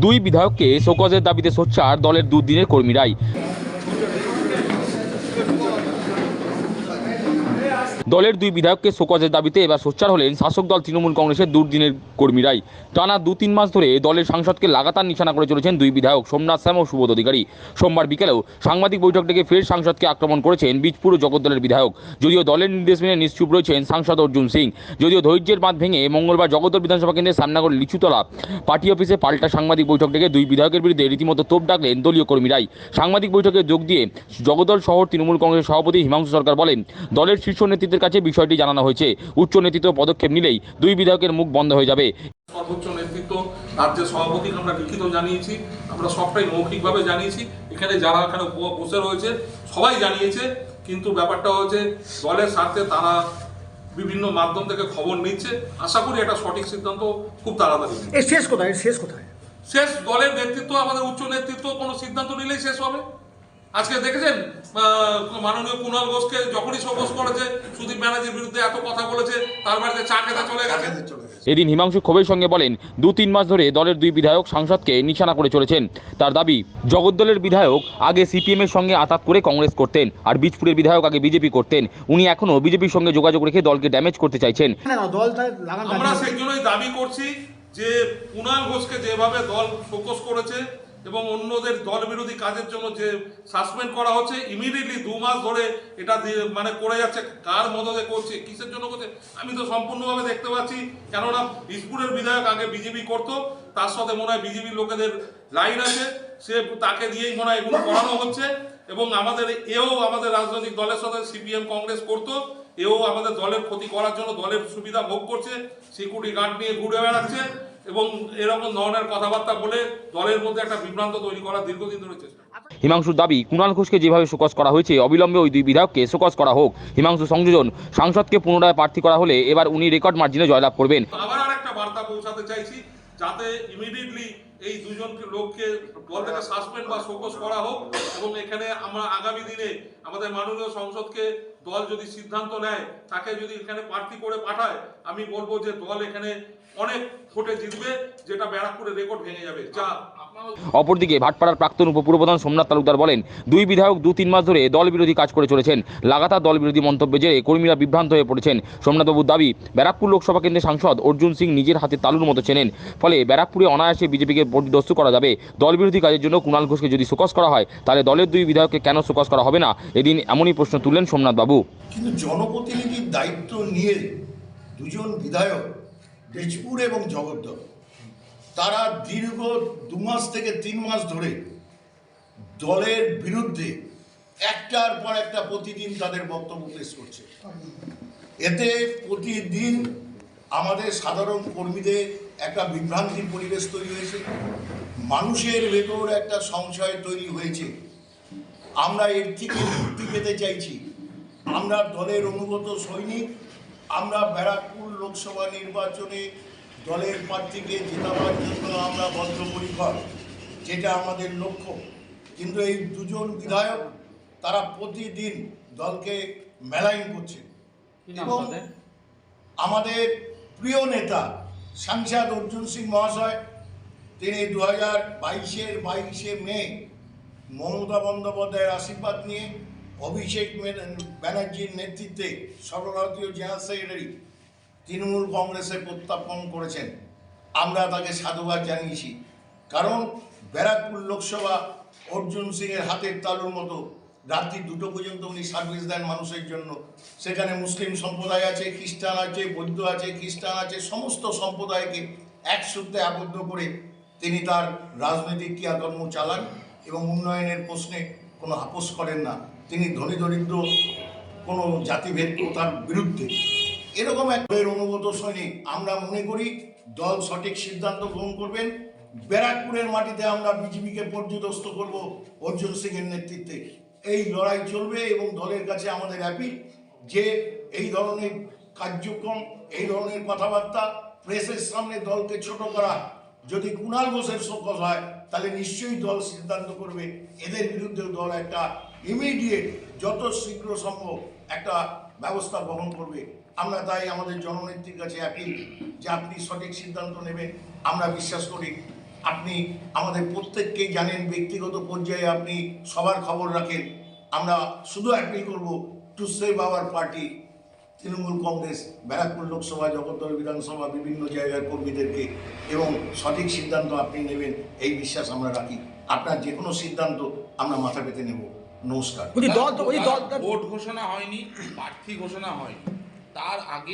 দুই বিধায়ককে শোকজের দাবিতে সোচ্চার দলের দুদিনের কর্মীরাই। দলের দুই বিধায়ককে শোকজের দাবিতে এবার সোচ্চার হলেন শাসক দল তৃণমূল কংগ্রেসের দুর্দিনের কর্মীরাই। টানা দু তিন মাস ধরে দলের সাংসদকে লাগাতার নিশানা করে চলেছেন দুই বিধায়ক সোমনাথ শ্যাম ও সুবোধ অধিকারী। সোমবার বিকেলেও সাংবাদিক বৈঠক ডেকে ফের সাংসদকে আক্রমণ করেছেন বীজপুর ও জগদ্দলের বিধায়ক। যদিও দলের নির্দেশ মেনে নিশ্চুপ রয়েছেন সাংসদ অর্জুন সিং। যদিও ধৈর্যের বাঁধ ভেঙে মঙ্গলবার জগদ্দল বিধানসভা কেন্দ্রের সামনাগর লিচুতলা পার্টি অফিসে পাল্টা সাংবাদিক বৈঠক ডেকে দুই বিধায়কের বিরুদ্ধে রীতিমতো তোপ ডাকলেন দলীয় কর্মীরাই। সাংবাদিক বৈঠকে যোগ দিয়ে জগদল শহর তৃণমূল কংগ্রেসের সভাপতি হিমাংশু সরকার বলেন, দলের শীর্ষ নেতৃত্বের কাছে বিষয়টি জানানো হয়েছে। উচ্চ নেতৃত্ব পদক্ষেপ নিলেই দুই বিধায়কের মুখ বন্ধ হয়ে যাবে। সর্বোচ্চ নেতৃত্ব রাজ্যের সভাপতিকে আমরা লিখিত জানিয়েছি আমরা সবটাই মৌখিকভাবে জানিয়েছি। এখানে যারা এখানে বসে রয়েছে সবাই জানিয়েছে কিন্তু ব্যাপারটা হচ্ছে দলের স্বার্থে তারা বিভিন্ন মাধ্যম থেকে খবর নিচ্ছে। আশা করি এটা সঠিক সিদ্ধান্ত খুব তাড়াতাড়ি শেষ কোথায়? শেষ কোথায়? শেষ দলের নেতৃত্ব আমাদের উচ্চ নেতৃত্ব কোনো সিদ্ধান্ত নিলেই শেষ হবে। আজকে দেখেছেন মাননীয় কুণাল ঘোষকে যখনই শোকস করেছে সুদীপ ব্যানার্জির বিরুদ্ধে এত কথা বলেছে তার বাড়িতে চা খেতে চলে গেছে। এদিন হিমাংশু ক্ষোভের সঙ্গে বলেন দু তিন মাস ধরে দলের দুই বিধায়ক সাংসদকে নিশানা করে চলেছেন। তার দাবি জগদ্দলের বিধায়ক আগে সিপিএম এর সঙ্গে আতাত করে কংগ্রেস করতেন আর বীজপুরের বিধায়ক আগে বিজেপি করতেন। উনি এখনও বিজেপির সঙ্গে যোগাযোগ রেখে দলকে ড্যামেজ করতে চাইছেন। না না দল তার লাগাম আমরা সেই জন্যই দাবি করছি যে কুণাল ঘোষকে যেভাবে দল ফোকাস করেছে এবং অন্যদের দল বিরোধী কাজের জন্য যে সাসপেন্ড করা হচ্ছে ইমিডিয়েটলি দু মাস ধরে এটা মানে করে যাচ্ছে, কার মদতে করছে, কিসের জন্য করছে, আমি তো সম্পূর্ণভাবে দেখতে পাচ্ছি, কেননা বিজপুরের বিধায়ক আগে বিজেপি করতো, তার সাথে মনে হয় বিজেপির লোকেদের লাইন আছে, সে তাকে দিয়েই মনে হয় এগুলো করানো হচ্ছে। এবং আমাদের এও আমাদের রাজনৈতিক দলের সাথে সিপিএম কংগ্রেস করতো এও আমাদের দলের ক্ষতি করার জন্য দলের সুবিধা ভোগ করছে সিকিউরিটি গার্ড নিয়ে ঘুরে বেড়াচ্ছে এবং এরকম ধরনের কথাবার্তা বলে দলের মধ্যে একটা বিভ্রান্ত তৈরি করার দীর্ঘদিন ধরে চেষ্টা। হিমাংশুর দাবি কুণাল ঘোষকে যেভাবে শোকজ করা হয়েছে অবিলম্বে ওই দুই বিধায়ককে শোকজ করা হোক। হিমাংশু সংযোজন সাংসদকে পুনরায় প্রার্থী করা হলে এবার উনি রেকর্ড মার্জিনে জয়লাভ করবেন। আবার আরেকটা বার্তা পৌঁছাতে চাইছি যাতে ইমিডিয়েটলি এই দুজনকে লোককে দল থেকে সাসপেন্ড বা শোকস করা হোক এবং এখানে আমরা আগামী দিনে আমাদের মাননীয় সংসদকে দল যদি সিদ্ধান্ত নেয়, তাকে যদি এখানে প্রার্থী করে পাঠায়, আমি বলব যে দল এখানে অনেক ভোটে জিতবে, যেটা ব্যারাকপুরের রেকর্ড ভেঙে যাবে। যা অপরদিকে ভাটপাড়ার প্রাক্তন উপপুরপ্রধান সোমনাথ তালুকদার বলেন, দুই বিধায়ক দু তিন মাস ধরে দল বিরোধী কাজ করে চলেছেন। লাগাতার দল বিরোধী মন্তব্যে জেরে কর্মীরা বিভ্রান্ত হয়ে পড়েছেন সোমনাথবাবুর দাবি। ব্যারাকপুর লোকসভা কেন্দ্রের সাংসদ অর্জুন সিং নিজের হাতে তালুর মতো চেনেন। ফলে ব্যারাকপুরে অনায়াসে বিজেপিকে বর্দিদস্ত করা যাবে। দল বিরোধী কাজের জন্য কুণাল ঘোষকে যদি শোকস করা হয়, তাহলে দলের দুই বিধায়ককে কেন শোকস করা হবে না? এদিন এমনই প্রশ্ন তুললেন সোমনাথবাবু। কিন্তু জনপ্রতিনিধির দায়িত্ব নিয়ে দুজন বিধায়ক বীজপুর এবং জগদ্দল। তারা দীর্ঘ দু মাস থেকে তিন মাস ধরে দলের বিরুদ্ধে একটার পর একটা প্রতিদিন তাদের বক্তব্য পেশ করছে। এতে প্রতিদিন আমাদের সাধারণ কর্মীদের একটা বিভ্রান্তির পরিবেশ তৈরি হয়েছে। মানুষের ভেতর একটা সংশয় তৈরি হয়েছে। আমরা এর থেকে মুক্তি পেতে চাইছি। আমরা দলের অনুগত সৈনিক, আমরা ব্যারাকপুর লোকসভা নির্বাচনে দলের প্রার্থীকে জেতাবার জন্য আমরা বদ্ধপরিকর যেটা আমাদের লক্ষ্য। কিন্তু এই দুজন বিধায়ক তারা প্রতিদিন দলকে মেলাইন করছে এবং আমাদের প্রিয় নেতা সাংসদ অর্জুন সিং মহাশয় তিনি দু হাজার বাইশের বাইশে মে মমতা বন্দ্যোপাধ্যায়ের আশীর্বাদ নিয়ে অভিষেক ব্যানার্জির নেতৃত্বে সর্বভারতীয় জেনারেল সেক্রেটারি তৃণমূল কংগ্রেসে প্রত্যাপন করেছেন। আমরা তাকে সাধুবাদ জানিয়েছি। কারণ ব্যারাকপুর লোকসভা অর্জুন সিংয়ের হাতের তালুর মতো রাত্রি দুটো পর্যন্ত উনি সার্ভিস দেন মানুষের জন্য। সেখানে মুসলিম সম্প্রদায় আছে, খ্রিস্টান আছে, বৌদ্ধ আছে, খ্রিস্টান আছে, সমস্ত সম্প্রদায়কে এক সূত্রে আবদ্ধ করে তিনি তার রাজনৈতিক ক্রিয়াকর্ম চালান এবং উন্নয়নের প্রশ্নে কোনো আপোষ করেন না। তিনি ধনী, দরিদ্র কোনো জাতিভেদ প্রথার বিরুদ্ধে। এরকম এক অনুগত সৈনিক। আমরা মনে করি দল সঠিক সিদ্ধান্ত গ্রহণ করবেন। ব্যারাকপুরের মাটিতে আমরা বিজেপিকে পর্যদস্ত করব অর্জুন সিং এর নেতৃত্বে। এই লড়াই চলবে এবং দলের কাছে আমাদের অ্যাপিল যে এই ধরনের কার্যক্রম, এই ধরনের কথাবার্তা প্রেসের সামনে দলকে ছোট করা। যদি কুণাল ঘোষের শোকজ হয়, তাহলে নিশ্চয়ই দল সিদ্ধান্ত করবে। এদের বিরুদ্ধে দল একটা ইমিডিয়েট যত শীঘ্র সম্ভব একটা ব্যবস্থা গ্রহণ করবে। আমরা তাই আমাদের জননেত্রীর কাছে অ্যাপিল যে আপনি সঠিক সিদ্ধান্ত নেবেন। আমরা বিশ্বাস করি আপনি আমাদের প্রত্যেককেই জানেন ব্যক্তিগত পর্যায়ে আপনি সবার খবর রাখেন। আমরা শুধু অ্যাপিল করব to save our party Trinamool Congress Barrackpore Lok Sabha Jagaddal Vidhan Sabha বিভিন্ন জায়গার কর্মীদেরকে এবং সঠিক সিদ্ধান্ত আপনি নেবেন এই বিশ্বাস আমরা রাখি। আপনার যে কোনো সিদ্ধান্ত আমরা মাথা পেতে নেব। নমস্কার। বলছি দল তো ওই দল ভোট ঘোষণা হয়নি প্রার্থী ঘোষণা হয়নি। তার আগে